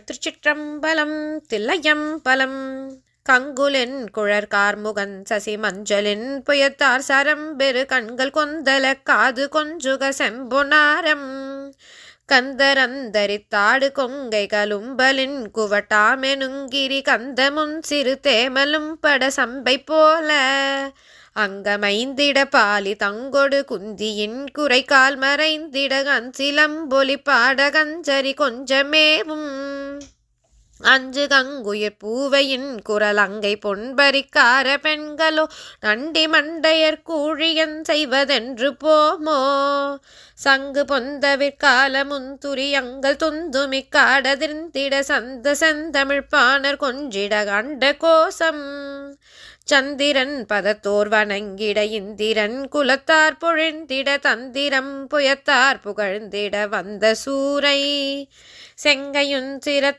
திருச்சிற்றம்பலம் தில்லையம்பலம். கங்குலின் குழற் கார்முகன் சசி மஞ்சளின் புயத்தார் சரம்பெரு கண்கள் கொந்தல காது கொஞ்சுக செம்பொனாரம் கந்தரந்தரித்தாடு கொங்கை கலும்பலின் குவட்டாமெனுங்கிரி கந்தமுன் சிறு தேமலும் பட சம்பை போல. அங்கமைந்திட பாலி தங்கொடு குந்தியின் குறைக்கால் மறைந்திட கஞ்சிலம்பொலி பாட கஞ்சரி கொஞ்சமேவும். அஞ்சு கங்குயிர் பூவையின் குரல் அங்கை பொன்பரிக்கார பெண்களோ நண்டி மண்டையர் கூழியன் செய்வதென்று போமோ? சங்கு பொந்தவிற்கால முந்துரியங்கள் துந்துமிக்காடதிர்ந்திட சந்த செந்தமிழ் கொஞ்சிட கண்ட கோசம் சந்திரன் பதத்தோர் வணங்கிட இந்திரன் குலத்தார் பொழிந்திட தந்திரம் புயத்தார் புகழ்ந்திட வந்த சூரை. செங்கையுன் சிர